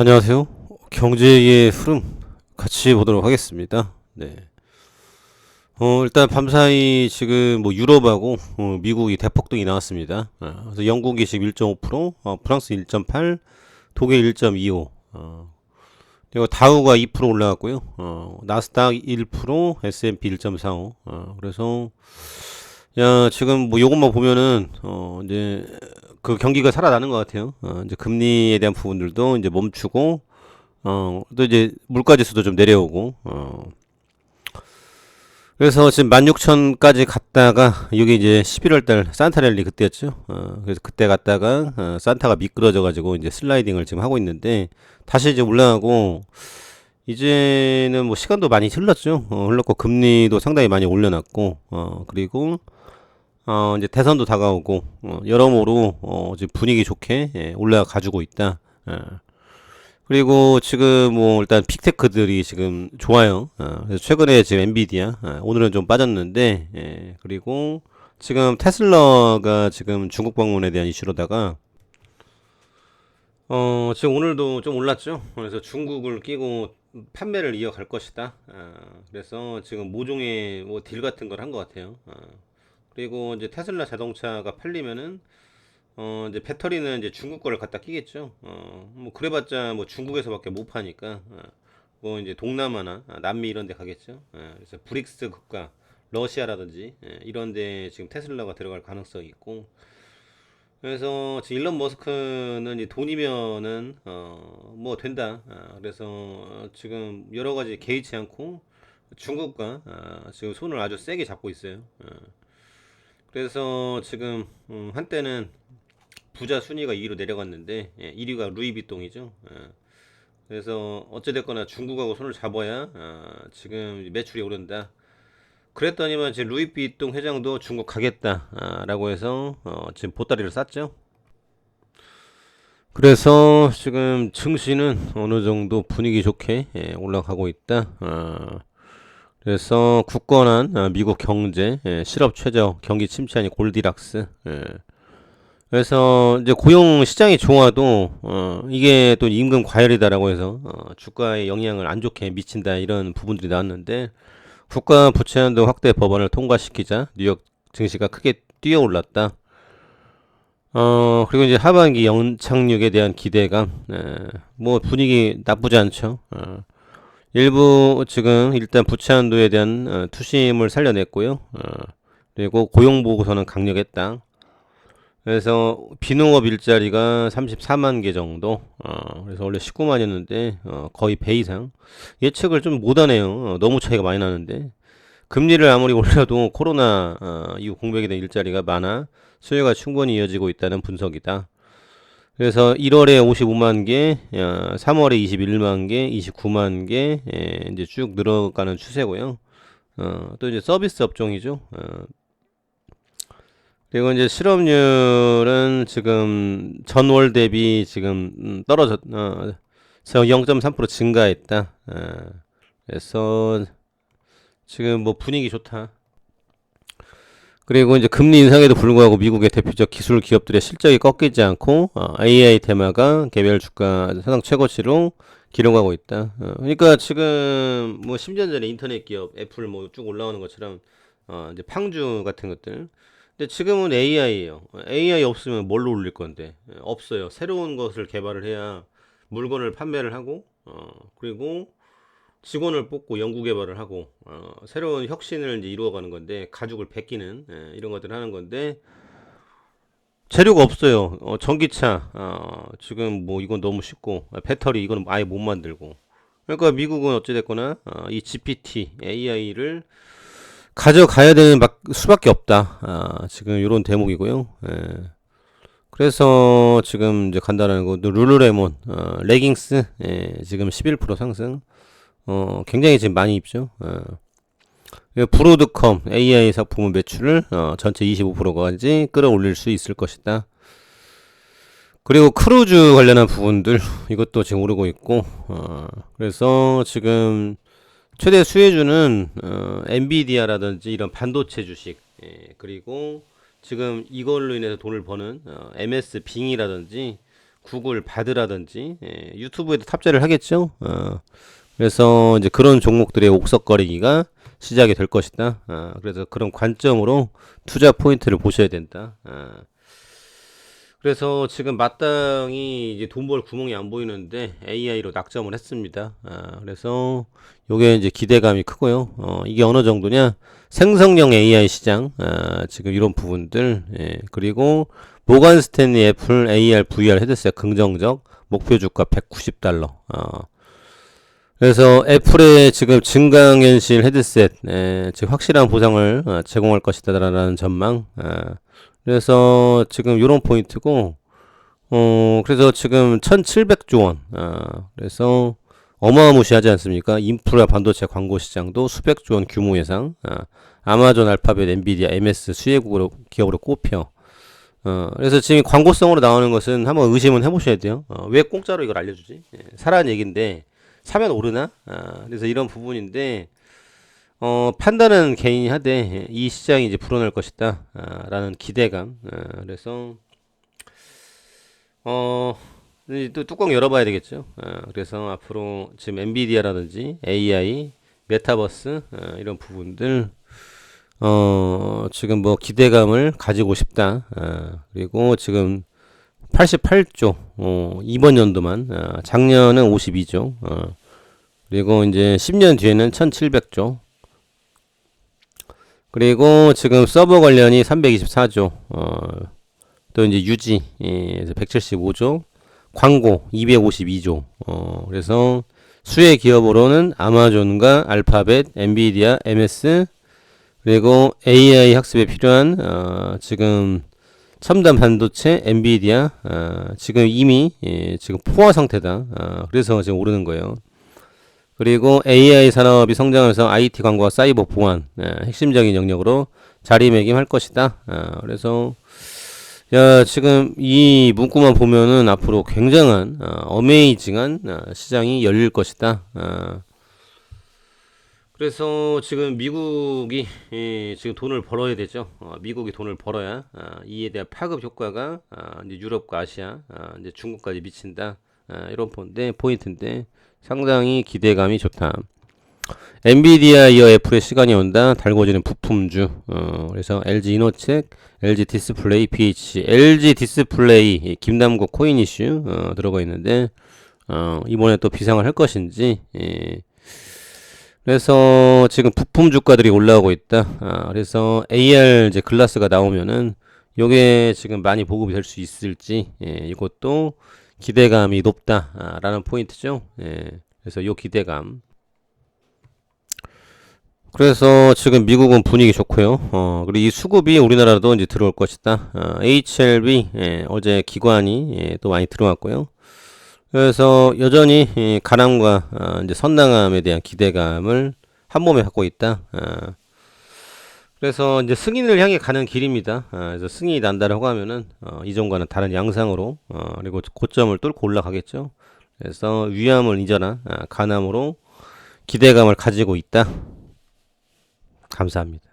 안녕하세요. 경제의 흐름 같이 보도록 하겠습니다. 네. 어, 일단 밤사이 지금 뭐 유럽하고 어, 미국이 대폭등이 나왔습니다. 어, 그래서 영국이 지금 1.5%, 어, 프랑스 1.8, 독일 1.25, 어, 그리고 다우가 2% 올라갔고요. 어, 나스닥 1%, S&P 1.45. 어, 그래서 야, 지금 뭐 요것만 보면은 어, 이제 그 경기가 살아나는 것 같아요. 어, 이제 금리에 대한 부분들도 이제 멈추고, 어, 또 이제 물가 지수도 좀 내려오고, 어. 그래서 지금 16,000까지 갔다가, 여기 이제 11월 달 산타 랠리 그때였죠. 어, 그래서 그때 갔다가, 어, 산타가 미끄러져 가지고 이제 슬라이딩을 지금 하고 있는데, 다시 이제 올라가고, 이제는 뭐 시간도 많이 흘렀죠. 어, 흘렀고, 금리도 상당히 많이 올려놨고, 어, 그리고, 어, 이제 대선도 다가오고, 어, 여러모로, 어, 지금 분위기 좋게, 예, 올라가지고 있다. 예. 그리고 지금 뭐, 일단 픽테크들이 지금 좋아요. 어, 그래서 최근에 지금 엔비디아, 어, 오늘은 좀 빠졌는데, 예, 그리고 지금 테슬라가 지금 중국 방문에 대한 이슈로다가, 어, 지금 오늘도 좀 올랐죠. 그래서 중국을 끼고 판매를 이어갈 것이다. 어, 그래서 지금 모종의 뭐 딜 같은 걸 한 것 같아요. 어. 그리고 이제 테슬라 자동차가 팔리면은 어 이제 배터리는 이제 중국 거를 갖다 끼겠죠. 어뭐 그래봤자 뭐 중국에서밖에 못 파니까 어, 뭐 이제 동남아나 아, 남미 이런 데 가겠죠. 예, 그래서 브릭스 국가 러시아라든지 예, 이런 데 지금 테슬라가 들어갈 가능성이 있고 그래서 지금 일론 머스크는 이제 돈이면은 어 뭐 된다. 아, 그래서 지금 여러 가지 개의치 않고 중국과 아, 지금 손을 아주 세게 잡고 있어요. 어. 그래서 지금 음, 한때는 부자 순위가 2위로 내려갔는데 예, 1위가 루이비통이죠. 예. 그래서 어찌됐거나 중국하고 손을 잡아야 아, 지금 매출이 오른다. 그랬더니만 지금 루이비통 회장도 중국 가겠다라고 해서 어, 지금 보따리를 쌌죠. 그래서 지금 증시는 어느 정도 분위기 좋게 예, 올라가고 있다. 아, 그래서 굳건한 아, 미국 경제, 예, 실업 최저, 경기 침체 아니 골디락스. 예. 그래서 이제 고용 시장이 좋아도 어, 이게 또 임금 과열이다라고 해서 어, 주가에 영향을 안 좋게 미친다 이런 부분들이 나왔는데 국가 부채 한도 확대 법안을 통과시키자 뉴욕 증시가 크게 뛰어올랐다. 어 그리고 이제 하반기 연착륙에 대한 기대감, 예, 뭐 분위기 나쁘지 않죠. 어. 일부 지금 일단 부채 한도에 대한 어, 투심을 살려냈고요. 어, 그리고 고용 보고서는 강력했다. 그래서 비농업 일자리가 34만 개 정도. 어, 그래서 원래 19만이었는데 어, 거의 배 이상. 예측을 좀 못하네요. 어, 너무 차이가 많이 나는데. 금리를 아무리 올려도 코로나 어, 이후 공백에 대한 일자리가 많아 수요가 충분히 이어지고 있다는 분석이다. 그래서 1월에 55만 개, 3월에 21만 개, 29만 개, 예, 이제 쭉 늘어가는 추세고요. 어, 또 이제 서비스 업종이죠. 어, 그리고 이제 실업률은 지금 전월 대비 지금 음, 떨어졌, 어, 0.3% 증가했다. 어, 그래서 지금 뭐 분위기 좋다. 그리고 이제 금리 인상에도 불구하고 미국의 대표적 기술 기업들의 실적이 꺾이지 않고 어, AI 테마가 개별 주가 사상 최고치로 기록하고 있다. 어, 그러니까 지금 뭐 10년 전에 인터넷 기업 애플 뭐 쭉 올라오는 것처럼 어, 이제 팡주 같은 것들. 근데 지금은 AI예요. AI 없으면 뭘로 올릴 건데? 예, 없어요. 새로운 것을 개발을 해야 물건을 판매를 하고 어, 그리고 직원을 뽑고 연구 개발을 하고 어, 새로운 혁신을 이제 이루어가는 건데 가죽을 베끼는 예, 이런 것들을 하는 건데 재료가 없어요. 어, 전기차 어, 지금 뭐 이건 너무 쉽고 아, 배터리 이거는 아예 못 만들고 그러니까 미국은 어찌됐거나 어, 이 GPT AI를 가져가야 되는 막- 수밖에 없다. 아, 지금 이런 대목이고요. 예. 그래서 지금 이제 간다라는 거 룰루레몬 어, 레깅스 예, 지금 11% 상승 어, 굉장히 지금 많이 입죠. 어. 브로드컴 AI 상품 매출을 어, 전체 25%까지 끌어올릴 수 있을 것이다. 그리고 크루즈 관련한 부분들 이것도 지금 오르고 있고 어, 그래서 지금 최대 수혜주는 어, 엔비디아라든지 이런 반도체 주식 예, 그리고 지금 이걸로 인해서 돈을 버는 어, MS 빙이라든지 구글 바드라든지 예, 유튜브에도 탑재를 하겠죠. 어, 그래서 이제 그런 종목들의 옥석거리기가 시작이 될 것이다. 어, 그래서 그런 관점으로 투자 포인트를 보셔야 된다. 어. 그래서 지금 마땅히 이제 돈 벌 구멍이 안 보이는데 AI로 낙점을 했습니다. 아, 그래서 요게 이제 기대감이 크고요. 어, 이게 어느 정도냐? 생성형 AI 시장, 아, 지금 이런 부분들, 예, 그리고 모간 스탠리 애플 AR VR 헤드셋 긍정적 목표 주가 190달러. 어, 그래서 애플의 지금 증강현실 헤드셋, 예, 지금 확실한 보상을 어, 제공할 것이다라는 전망. 아, 그래서 지금 이런 포인트고, 어, 그래서 지금 1700조 원, 아, 그래서 어마무시하지 않습니까? 인프라 반도체 광고 시장도 수백조 원 규모 예상, 아, 아마존, 알파벳, 엔비디아, MS 수혜국으로 기업으로 꼽혀. 어, 그래서 지금 광고성으로 나오는 것은 한번 의심은 해보셔야 돼요. 어, 왜 공짜로 이걸 알려주지? 예, 사라는 얘기인데, 사면 오르나? 아, 그래서 이런 부분인데, 어, 판단은 개인이 하되 이 시장이 이제 불어날 것이다 아, 라는 기대감 아, 그래서 어, 또 뚜껑 열어봐야 되겠죠 아, 그래서 앞으로 지금 엔비디아라든지 AI 메타버스 아, 이런 부분들 어, 지금 뭐 기대감을 가지고 싶다 아, 그리고 지금 88조. 어, 이번 연도만. 아, 작년은 52조. 어, 그리고 이제 10년 뒤에는 1700조. 그리고 지금 서버 관련이 324조, 어, 또 이제 유지, 예, 175조, 광고 252조, 어, 그래서 수혜 기업으로는 아마존과 알파벳, 엔비디아, MS, 그리고 AI 학습에 필요한, 어, 지금 첨단 반도체, 엔비디아, 어, 지금 이미, 예, 지금 포화 상태다. 어, 그래서 지금 오르는 거예요. 그리고 AI 산업이 성장해서 IT 광고와 사이버 보안 예, 핵심적인 영역으로 자리매김할 것이다. 아, 그래서 야, 지금 이 문구만 보면은 앞으로 굉장한 아, 어메이징한 아, 시장이 열릴 것이다. 아, 그래서 지금 미국이 예, 지금 돈을 벌어야 되죠. 어, 미국이 돈을 벌어야 아, 이에 대한 파급 효과가 아, 이제 유럽과 아시아, 아, 이제 중국까지 미친다. 아, 이런 포인데 포인트인데 상당히 기대감이 좋다. 엔비디아 이어 애플의 시간이 온다. 달궈지는 부품주. 어, 그래서 LG 이노텍, LG 디스플레이, BH, LG 디스플레이, 김남국 코인 이슈 어, 들어가 있는데 어, 이번에 또 비상을 할 것인지. 예. 그래서 지금 부품 주가들이 올라오고 있다. 아, 그래서 AR 이제 글라스가 나오면은 요게 지금 많이 보급이 될 수 있을지 예, 이것도 기대감이 높다라는 포인트죠. 예, 그래서 요 기대감. 그래서 지금 미국은 분위기 좋고요. 어, 그리고 이 수급이 우리나라도 이제 들어올 것이다. 어, HLB 예, 어제 기관이 예, 또 많이 들어왔고요. 그래서 여전히 예, 가남과 어, 이제 선당함에 대한 기대감을 한 몸에 갖고 있다. 어, 그래서 이제 승인을 향해 가는 길입니다. 아, 그래서 승인이 난다라고 하면은 어, 이전과는 다른 양상으로 어, 그리고 고점을 뚫고 올라가겠죠. 그래서 위암을 아, 간암으로 기대감을 가지고 있다. 감사합니다.